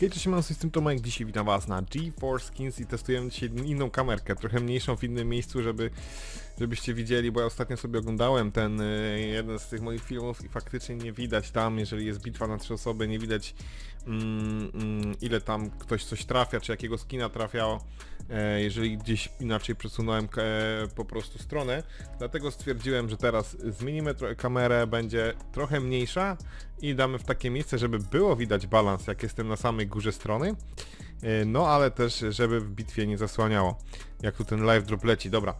Hej, cześć, mam z tym Tomek, dzisiaj witam was na GeForce Skins i testujemy dzisiaj inną kamerkę, trochę mniejszą w innym miejscu, żeby, żebyście widzieli, bo ja ostatnio sobie oglądałem ten y, jeden z tych moich filmów i faktycznie nie widać tam, jeżeli jest bitwa na trzy osoby, nie widać mm, mm, ile tam ktoś coś trafia, czy jakiego skina trafiało, e, jeżeli gdzieś inaczej przesunąłem e, po prostu stronę, dlatego stwierdziłem, że teraz zmienimy kamerę, będzie trochę mniejsza i damy w takie miejsce, żeby było widać balans, jak jestem na samej górze strony, E, no ale też, żeby w bitwie nie zasłaniało, jak tu ten live drop leci, dobra.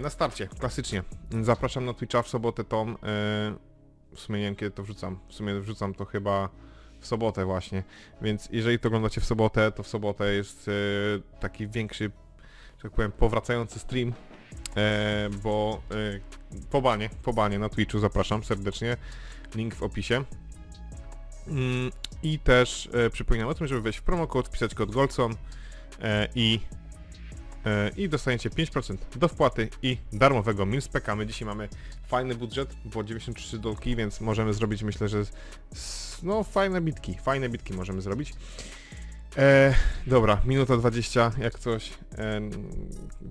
Na starcie, klasycznie, zapraszam na Twitcha w sobotę e, w sumie nie wiem kiedy to wrzucam, w sumie wrzucam to chyba w sobotę właśnie, więc jeżeli to oglądacie w sobotę, to w sobotę jest e, taki większy, że tak powiem, powracający stream, e, bo e, po banie, po banie na Twitchu zapraszam serdecznie, link w opisie. Mm, I też przypominam o tym, żeby wejść w promokod, wpisać kod Goldson i, i dostaniecie 5% do wpłaty i darmowego milspeka. My dzisiaj mamy fajny budżet, bo 93 dolki, więc możemy zrobić myślę, że no fajne bitki, fajne bitki możemy zrobić. E, dobra, minuta 20, jak coś, e,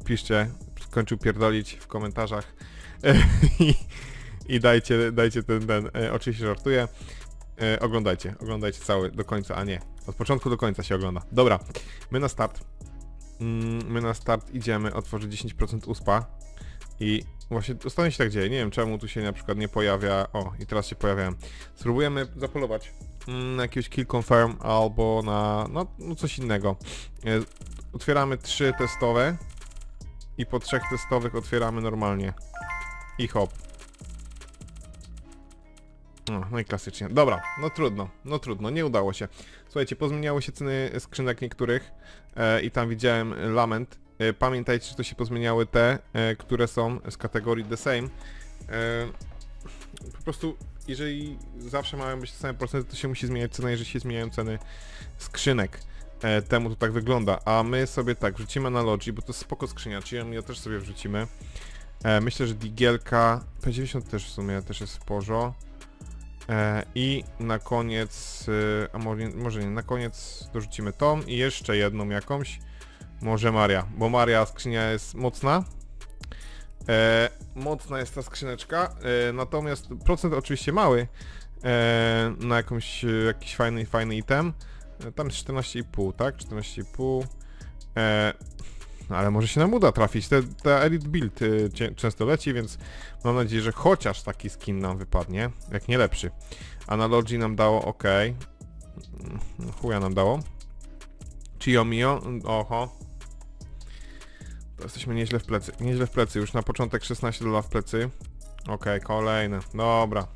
piszcie, skończył pierdolić w komentarzach e, i, i dajcie, dajcie ten, ten, e, oczywiście żartuję. E, oglądajcie, oglądajcie cały do końca, a nie. Od początku do końca się ogląda. Dobra, my na start. Mm, my na start idziemy otworzyć 10% uspa. I właśnie ostatnio się tak dzieje. Nie wiem czemu tu się na przykład nie pojawia. O, i teraz się pojawiają. Spróbujemy zapolować mm, na jakiegoś kill confirm albo na no, no coś innego. E, otwieramy trzy testowe i po trzech testowych otwieramy normalnie. I hop. No, no i klasycznie. Dobra, no trudno, no trudno, nie udało się. Słuchajcie, pozmieniały się ceny skrzynek niektórych e, i tam widziałem lament. E, pamiętajcie, że to się pozmieniały te, e, które są z kategorii the same. E, po prostu, jeżeli zawsze mają być te same procenty, to się musi zmieniać cena, jeżeli się zmieniają ceny skrzynek. E, temu to tak wygląda. A my sobie tak, wrzucimy na Logi, bo to jest spoko skrzynia, czyli ją też sobie wrzucimy. E, myślę, że Digielka, P90 też w sumie też jest. E, I na koniec, e, a może, może nie, na koniec dorzucimy tą i jeszcze jedną jakąś. Może Maria, bo Maria skrzynia jest mocna. E, mocna jest ta skrzyneczka, e, natomiast procent oczywiście mały e, na jakąś, e, jakiś fajny, fajny item. E, tam jest 14,5, tak? 14,5. E, ale może się nam uda trafić. Te, te Elite Build y, często leci, więc mam nadzieję, że chociaż taki skin nam wypadnie, jak nie lepszy. Analogy nam dało ok. Mm, Chuja nam dało. Chio Mio, oho. To jesteśmy nieźle w plecy, nieźle w plecy. Już na początek 16 dolarów w plecy. Ok, kolejne. Dobra.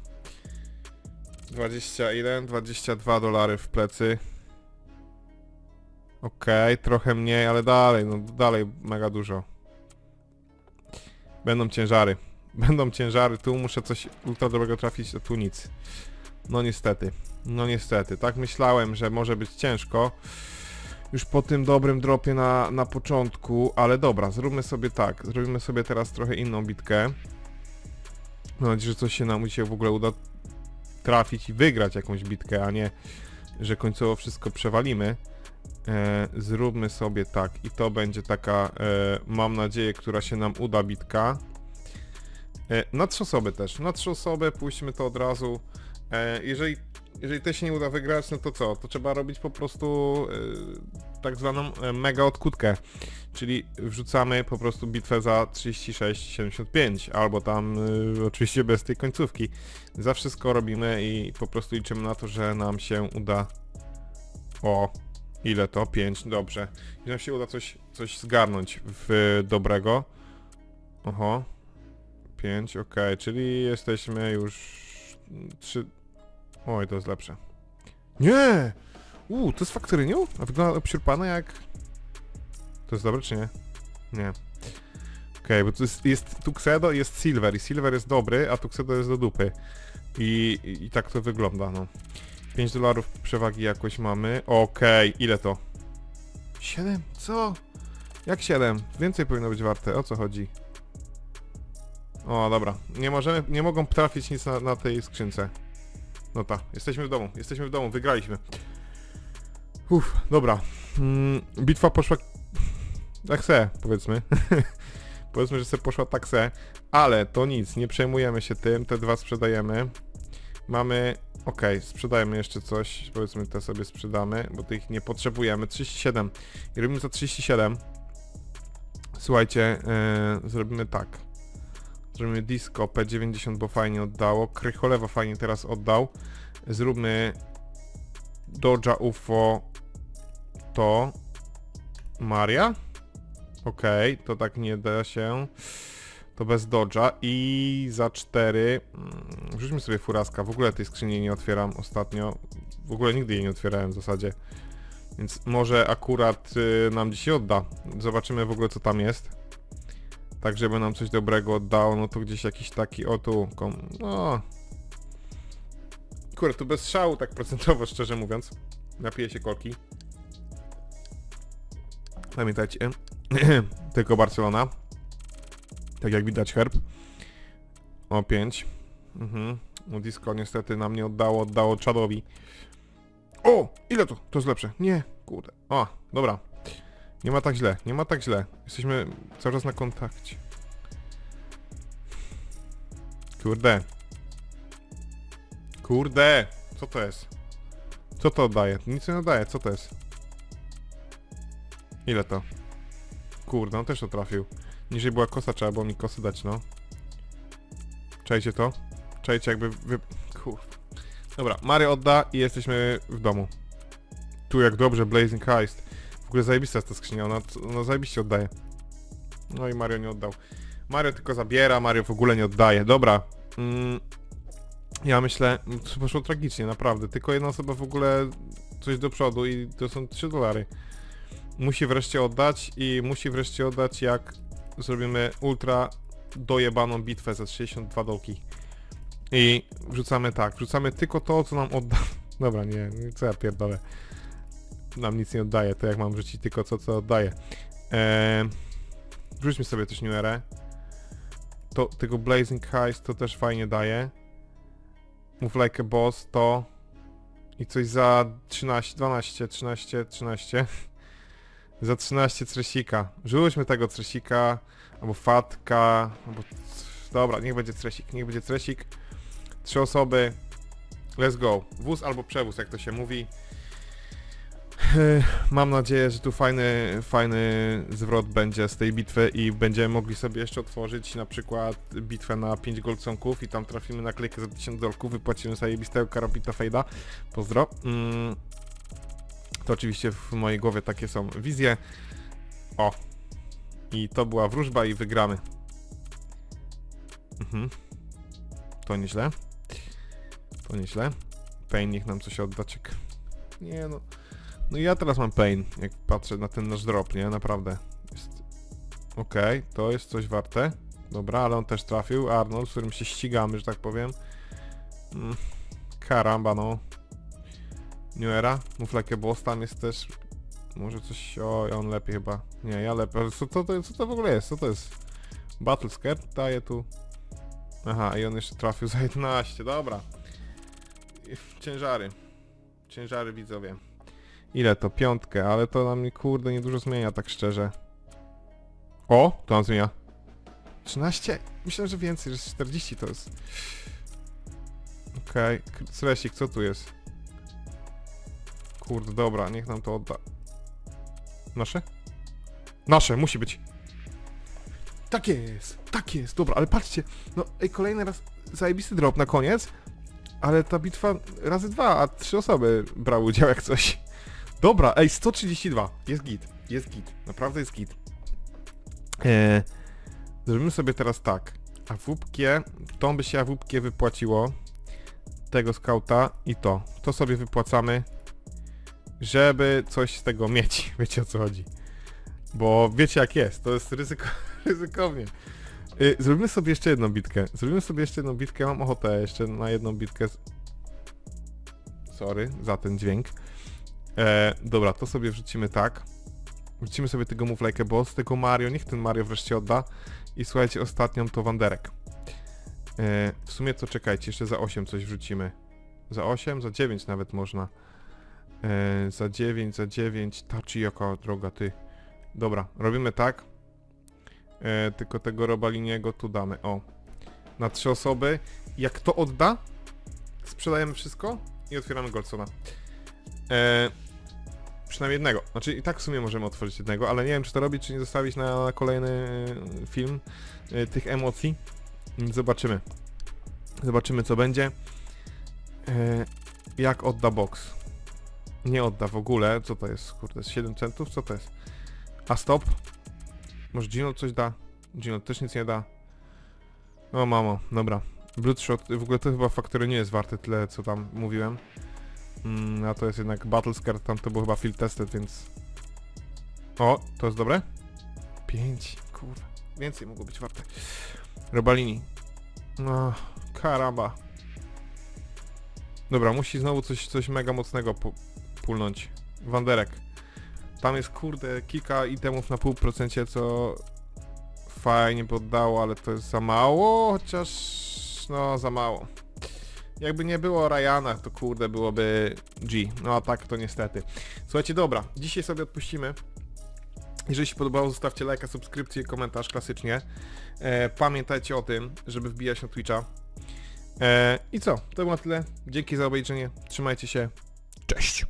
20 ile? 22 dolary w plecy. Okej, trochę mniej, ale dalej, no dalej mega dużo. Będą ciężary. Będą ciężary, tu muszę coś ultra dobrego trafić, a tu nic. No niestety. No niestety. Tak myślałem, że może być ciężko. Już po tym dobrym dropie na, na początku, ale dobra, zróbmy sobie tak. Zrobimy sobie teraz trochę inną bitkę. Mam nadzieję, że coś się nam dzisiaj w ogóle uda trafić i wygrać jakąś bitkę, a nie, że końcowo wszystko przewalimy. E, zróbmy sobie tak i to będzie taka, e, mam nadzieję, która się nam uda bitka. E, na trzy osoby też, na trzy osoby puśćmy to od razu. E, jeżeli, jeżeli to się nie uda wygrać, no to co? To trzeba robić po prostu e, tak zwaną e, mega odkutkę. Czyli wrzucamy po prostu bitwę za 36,75 albo tam e, oczywiście bez tej końcówki. Za wszystko robimy i po prostu liczymy na to, że nam się uda o Ile to? 5, dobrze. I nam się uda coś, coś zgarnąć w dobrego. Oho. 5, ok, czyli jesteśmy już 3. Oj, to jest lepsze. Nie! Uuu, to jest faktorynią? A wygląda obsierpane jak... To jest dobre czy nie? Nie. Okej, bo to jest, jest Tuxedo i jest Silver i Silver jest dobry, a Tuxedo jest do dupy. I, i, i tak to wygląda, no. 5 dolarów przewagi jakoś mamy. Okej, ile to? 7? Co? Jak 7? Więcej powinno być warte, o co chodzi? O, dobra. Nie możemy, nie mogą trafić nic na, na tej skrzynce. No tak, jesteśmy w domu, jesteśmy w domu, wygraliśmy. Uff, dobra. Mm, bitwa poszła tak se, powiedzmy. powiedzmy, że se poszła tak se, ale to nic, nie przejmujemy się tym, te dwa sprzedajemy. Mamy, okej, sprzedajemy jeszcze coś, powiedzmy te sobie sprzedamy, bo tych nie potrzebujemy. 37 i robimy za 37. Słuchajcie, yy, zrobimy tak. Zrobimy disco P90, bo fajnie oddało. Krycholewa fajnie teraz oddał. Zróbmy Dodge'a UFO to Maria. Okej, to tak nie da się. To bez Dodge'a i za 4 mm, wrzućmy sobie furaska. W ogóle tej skrzyni nie otwieram ostatnio. W ogóle nigdy jej nie otwierałem w zasadzie. Więc może akurat y, nam dzisiaj odda. Zobaczymy w ogóle co tam jest. Tak, żeby nam coś dobrego oddało, no to gdzieś jakiś taki, o tu, kom, no... Kurde, tu bez szału, tak procentowo, szczerze mówiąc. Napiję się kolki. Pamiętajcie, tylko Barcelona. Tak jak widać herb. O 5. Mhm. No disco niestety nam nie oddało, oddało Czadowi. O! Ile to? To jest lepsze. Nie, kurde. O, dobra. Nie ma tak źle, nie ma tak źle. Jesteśmy cały czas na kontakcie. Kurde. Kurde! Co to jest? Co to oddaje? Nic nie oddaje, co to jest? Ile to? Kurde, on też to trafił. Niżej była kosa, trzeba było mi kosy dać, no. Czajcie to? Czajcie jakby wy... Kur... Dobra, Mario odda i jesteśmy w domu. Tu jak dobrze, Blazing Heist. W ogóle zajebista jest ta skrzynia, ona, ona zajebiście oddaje. No i Mario nie oddał. Mario tylko zabiera, Mario w ogóle nie oddaje. Dobra. Mm, ja myślę, to poszło tragicznie, naprawdę. Tylko jedna osoba w ogóle coś do przodu i to są 3 dolary. Musi wreszcie oddać i musi wreszcie oddać jak zrobimy ultra dojebaną bitwę za 62 dolki. I wrzucamy tak, wrzucamy tylko to, co nam odda. Dobra, nie, co ja pierdolę. Nam nic nie oddaje, to jak mam wrzucić tylko co, co oddaje. Eee, wrzućmy sobie też New Era. To, tego Blazing Heist to też fajnie daje. Move Like a Boss to... I coś za 13, 12, 13, 13. za 13 Tresika. Rzućmy tego Tresika, albo Fatka, albo... Dobra, niech będzie Tresik, niech będzie Tresik. Trzy osoby. Let's go. Wóz albo przewóz, jak to się mówi. Mam nadzieję, że tu fajny, fajny zwrot będzie z tej bitwy i będziemy mogli sobie jeszcze otworzyć na przykład bitwę na 5 golconków i tam trafimy na klejkę za 1000 dolków, wypłacimy sobie bistego karabita fejda. Pozdro. Mm. To oczywiście w mojej głowie takie są wizje. O. I to była wróżba i wygramy. Mhm. To nieźle. To nieźle. Pain niech nam coś odda, czek. Nie no. No i ja teraz mam pain, jak patrzę na ten nasz drop, nie? Naprawdę. Jest... Okej, okay, to jest coś warte. Dobra, ale on też trafił. Arnold, z którym się ścigamy, że tak powiem. Mm, karamba, no. New Era, Move Like a Boss, tam jest też... Może coś... O, on lepiej chyba. Nie, ja lepiej. Ale co to, co to w ogóle jest? Co to jest? Battle Skirt daje tu. Aha, i on jeszcze trafił za 11, dobra. Ciężary. Ciężary widzowie. Ile to? Piątkę, ale to nam nie, kurde niedużo zmienia, tak szczerze. O, to nam zmienia. 13? Myślę, że więcej, że 40 to jest. Okej, okay. Sresik, co tu jest? Kurde, dobra, niech nam to odda. Nasze? Nasze, musi być. Tak jest, tak jest, dobra, ale patrzcie, no ej, kolejny raz zajebisty drop na koniec, ale ta bitwa razy dwa, a trzy osoby brały udział jak coś. Dobra, ej, 132. Jest git, jest git. Naprawdę jest git. Eee, zrobimy sobie teraz tak. AWP, to by się AWP wypłaciło. Tego skauta i to. To sobie wypłacamy, żeby coś z tego mieć. Wiecie o co chodzi. Bo wiecie jak jest, to jest ryzyko, ryzykownie. Yy, zrobimy sobie jeszcze jedną bitkę. Zrobimy sobie jeszcze jedną bitkę. Mam ochotę jeszcze na jedną bitkę. Sorry za ten dźwięk. E, dobra, to sobie wrzucimy tak. Wrzucimy sobie tego Move Like a Boss, tego Mario, niech ten Mario wreszcie odda. I słuchajcie, ostatnią to Wanderek. E, w sumie to czekajcie, jeszcze za 8 coś wrzucimy. Za 8, za 9 nawet można. E, za 9, za 9. Tachi jaka droga, ty. Dobra, robimy tak. E, tylko tego robaliniego tu damy. O. Na trzy osoby. Jak to odda, sprzedajemy wszystko i otwieramy Goldsona. E, przynajmniej jednego. Znaczy i tak w sumie możemy otworzyć jednego, ale nie wiem czy to robić, czy nie zostawić na, na kolejny e, film e, tych emocji. Zobaczymy. Zobaczymy co będzie. E, jak odda box? Nie odda w ogóle. Co to jest? Kurde, z 7 centów? Co to jest? A stop? Może Gino coś da? Gino też nic nie da. O mamo, dobra. Bloodshot, w ogóle to chyba faktory nie jest warte tyle co tam mówiłem. Mm, a to jest jednak Battle Scar, tam to był chyba field tested, więc... O, to jest dobre? 5, kurwa. Więcej mogło być warte. Robalini. No, karamba. Dobra, musi znowu coś, coś mega mocnego pu pulnąć. Wanderek. Tam jest kurde kilka itemów na pół procencie, co fajnie poddało, ale to jest za mało, chociaż no za mało. Jakby nie było Ryana, to kurde byłoby G. No a tak to niestety. Słuchajcie, dobra, dzisiaj sobie odpuścimy. Jeżeli się podobało, zostawcie lajka, subskrypcję, komentarz klasycznie. E, pamiętajcie o tym, żeby wbijać na Twitcha. E, I co? To było na tyle. Dzięki za obejrzenie. Trzymajcie się. Cześć!